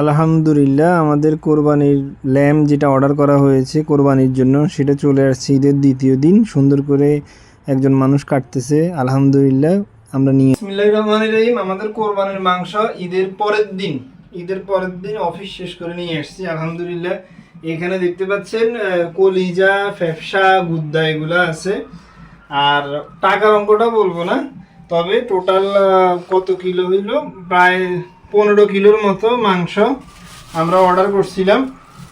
আলহামদুলিল্লাহ, আমাদের কোরবানির ল্যাম্প যেটা অর্ডার করা হয়েছে কোরবানির জন্য, সেটা চলে আসছে ঈদের দ্বিতীয় দিন। সুন্দর করে একজন মানুষ কাটতেছে, আলহামদুলিল্লাহ, আমরা নিয়ে আমাদের কোরবানির মাংস ঈদের পরের দিন, ঈদের পরের দিন অফিস শেষ করে নিয়ে এসেছি আলহামদুলিল্লাহ। এখানে দেখতে পাচ্ছেন কলিজা ফ্যাপসা গুদ্দা এগুলো আছে। আর টাকার অঙ্কটা বলব না, তবে টোটাল কত কিলো হইল? প্রায় পনেরো কিলোর মতো মাংস আমরা অর্ডার করছিলাম।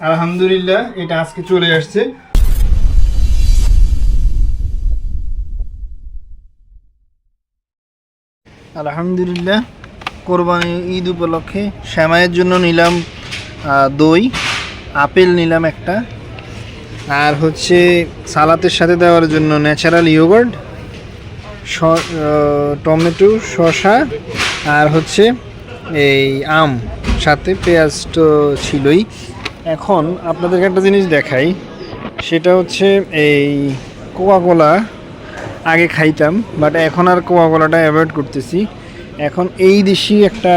আলহামদুলিল্লাহ, এটা আজকে চলে আসছে। আলহামদুলিল্লাহ, কোরবানি ঈদ উপলক্ষে শ্যামাইয়ের জন্য নিলাম দই, আপেল নিলাম একটা। আর হচ্ছে সালাতের সাথে দেওয়ার জন্য ন্যাচারাল ইয়োগার্ট টমেটো, শসা, আর হচ্ছে এই আম, সাথে পেঁয়াজ তো ছিলই। এখন আপনাদেরকে একটা জিনিস দেখাই, সেটা হচ্ছে এই কোকা কোলা আগে খাইতাম বাট এখন আর কোকা কোলাটা অ্যাভয়েড করতেছি। এখন এই দেশি একটা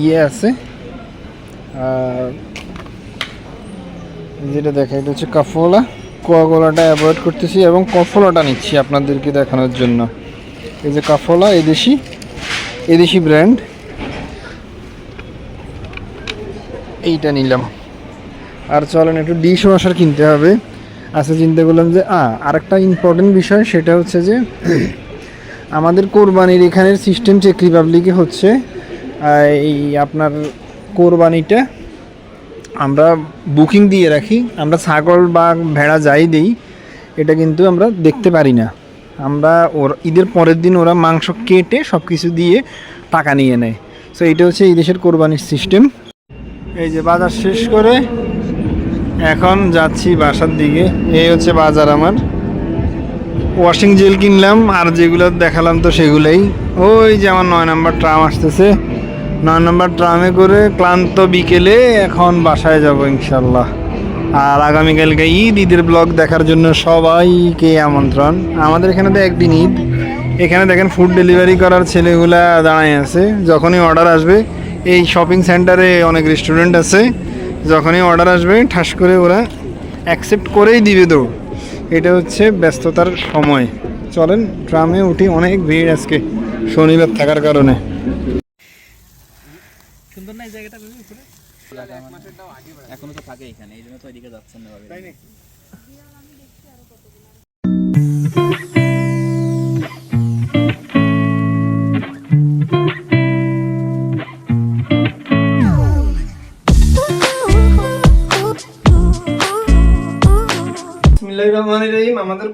ইয়ে আছে যেটা দেখা এটা হচ্ছে কাফলা কোয়াগোলাটা অ্যাভয়েড করতেছি এবং কফলাটা নিচ্ছি আপনাদেরকে দেখানোর জন্য। এই যে কাফলা এদেশি এদেশি ব্র্যান্ড এইটা নিলাম। আর চলেন একটু ডিশ ওয়াশার কিনতে হবে। আচ্ছা চিন্তা করলাম যে আরেকটা ইম্পর্টেন্ট বিষয়, সেটা হচ্ছে যে, আমাদের কোরবানির এখানের সিস্টেম চেক রিপাবলিকে হচ্ছে এই আপনার কোরবানিটা আমরা বুকিং দিয়ে রাখি। আমরা ছাগল বা ভেড়া যাই দিই, এটা কিন্তু আমরা দেখতে পারি না। আমরা ওর, ঈদের পরের দিন ওরা মাংস কেটে সব কিছু দিয়ে টাকা নিয়ে নেয়। সো এটা হচ্ছে এই দেশের কোরবানির সিস্টেম এই যে বাজার শেষ করে এখন যাচ্ছি বাসার দিকে। এই হচ্ছে বাজার আমার। ওয়াশিং জেল কিনলাম, আর যেগুলো দেখালাম তো সেগুলোই। ওই যে আমার নয় নম্বর ট্রাম আসতেছে। নয় নম্বর ট্রামে করে ক্লান্ত বিকেলে এখন বাসায় যাব ইনশাল্লাহ। আর আগামীকালকে ঈদ, ঈদের ব্লগ দেখার জন্য সবাইকে আমন্ত্রণ। আমাদের এখানে তো একদিন ঈদ। এখানে দেখেন ফুড ডেলিভারি করার ছেলেগুলা দাঁড়ায় আছে। যখনই অর্ডার আসবে এই শপিং সেন্টারে অনেক রেস্টুরেন্ট আছে। যখনই অর্ডার আসবে ঠাস করে ওরা অ্যাকসেপ্ট করেই দিবে তো। এটা হচ্ছে ব্যস্ততার সময়। চলেন ট্রামে উঠি অনেক ভিড় আজকে। শনিবার থাকার কারণে। সুন্দর না এই জায়গাটা উপরে? এখনও তো থাকে এখানে এই জন্য তো এদিকে যাচ্ছেন না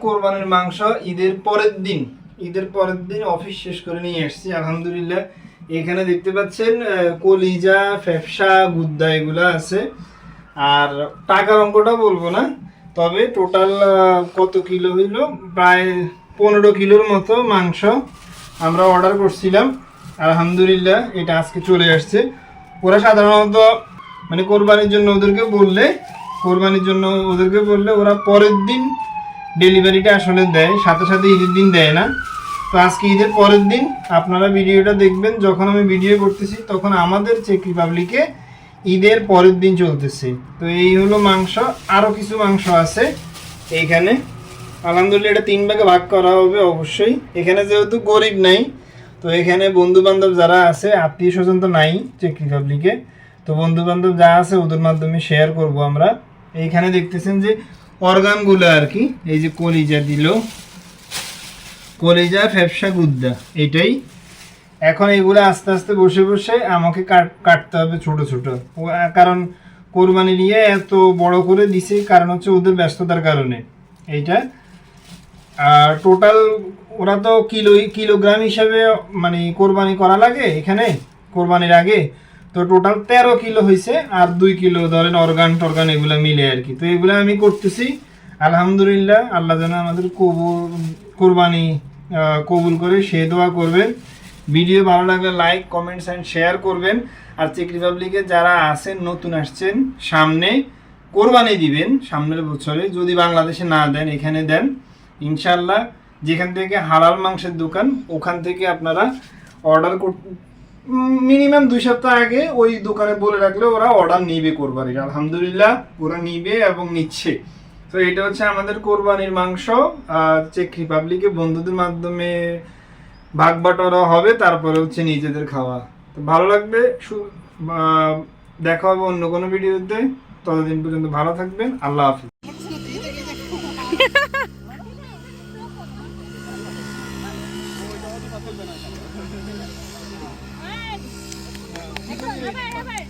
কোরবানির মাংস ঈদের পরের দিন, ঈদের পরের দিন অফিস শেষ করে নিয়ে এসেছি আলহামদুলিল্লাহ। এখানে দেখতে পাচ্ছেন কলিজা, ফ্যাপসা, গুদ্দা এগুলো আছে। আর টাকার অঙ্কটা বলব না, তবে টোটাল কত কিলো হইল? প্রায় পনেরো কিলোর মতো মাংস আমরা অর্ডার করছিলাম। আলহামদুলিল্লাহ, এটা আজকে চলে আসছে। ওরা সাধারণত মানে কোরবানির জন্য ওদেরকে বললে, কোরবানির জন্য ওদেরকে বললে ওরা পরের দিন ডেলিভারিটা আসলে দেয়, সাথে সাথে ঈদের দিন দেয় না। তো আজকে ঈদের পরের দিন আপনারা ভিডিওটা দেখবেন, যখন আমি ভিডিও করতেছি তখন আমাদের চেক রিপাবলিকে ঈদের পরের দিন চলতেছে। তো এই হলো মাংস আরও কিছু মাংস আছে। এইখানে আলহামদুলিল্লাহ এটা তিন ভাগে ভাগ করা হবে অবশ্যই। এখানে যেহেতু গরিব নাই, তো এখানে বন্ধু বান্ধব যারা আছে, আত্মীয় স্বজন তো নাই চেক রিপাবলিকে তো বন্ধু বান্ধব যা আছে ওদের মাধ্যমে শেয়ার করব আমরা। এইখানে দেখতেছেন যে অর্গানগুলো আর কি, এই যে কলিজা দিল। কলিজা, ফ্যাপসা, গুদ্দা, এটাই। এখন এগুলো আস্তে আস্তে বসে বসে আমাকে কাট- কাটতে হবে ছোট ছোট। কারণ কোরবানি নিয়ে এত বড় করে দিছে, কারণ হচ্ছে ওদের ব্যস্ততার কারণে। এইটা। আর টোটাল ওরা তো কিলো কিলোগ্রাম হিসাবে মানে কোরবানি করা লাগে এখানে, কোরবানির আগে। তো টোটাল তেরো কিলো হয়েছে আর দুই কিলো ধরেন অর্গান টর্গান এগুলো মিলে আর কি। তো এগুলো আমি করতেছি। আলহামদুলিল্লাহ, আল্লাহ যেন আমাদের কবুল, কোরবানি কবুল করে, সে দোয়া করবেন। ভিডিও ভালো লাগলে লাইক কমেন্টস অ্যান্ড শেয়ার করবেন। আর চেক রিপাবলিকে যারা আছেন, নতুন আসছেন, সামনে কোরবানি দিবেন, সামনের বছরে। যদি বাংলাদেশে না দেন, এখানে দেন। ইনশাল্লাহ যেখান থেকে হালাল মাংসের দোকান, ওখান থেকে আপনারা অর্ডার মিনিমাম দুই সপ্তাহ আগে ওই দোকানে বলে রাখলে ওরা অর্ডার নিবে কোরবানির। আলহামদুলিল্লাহ, ওরা নিবে এবং নিচ্ছে। তো এটা হচ্ছে আমাদের কোরবানির মাংস। আর চেক রিপাবলিকে বন্ধুদের মাধ্যমে ভাগ বাটোয়ারা হবে, তারপরে হচ্ছে নিজেদের খাওয়া। তো ভালো লাগবে দেখা হবে অন্য কোনো ভিডিওতে। ততদিন পর্যন্ত ভালো থাকবেন। আল্লাহ হাফিজ। やばい、や。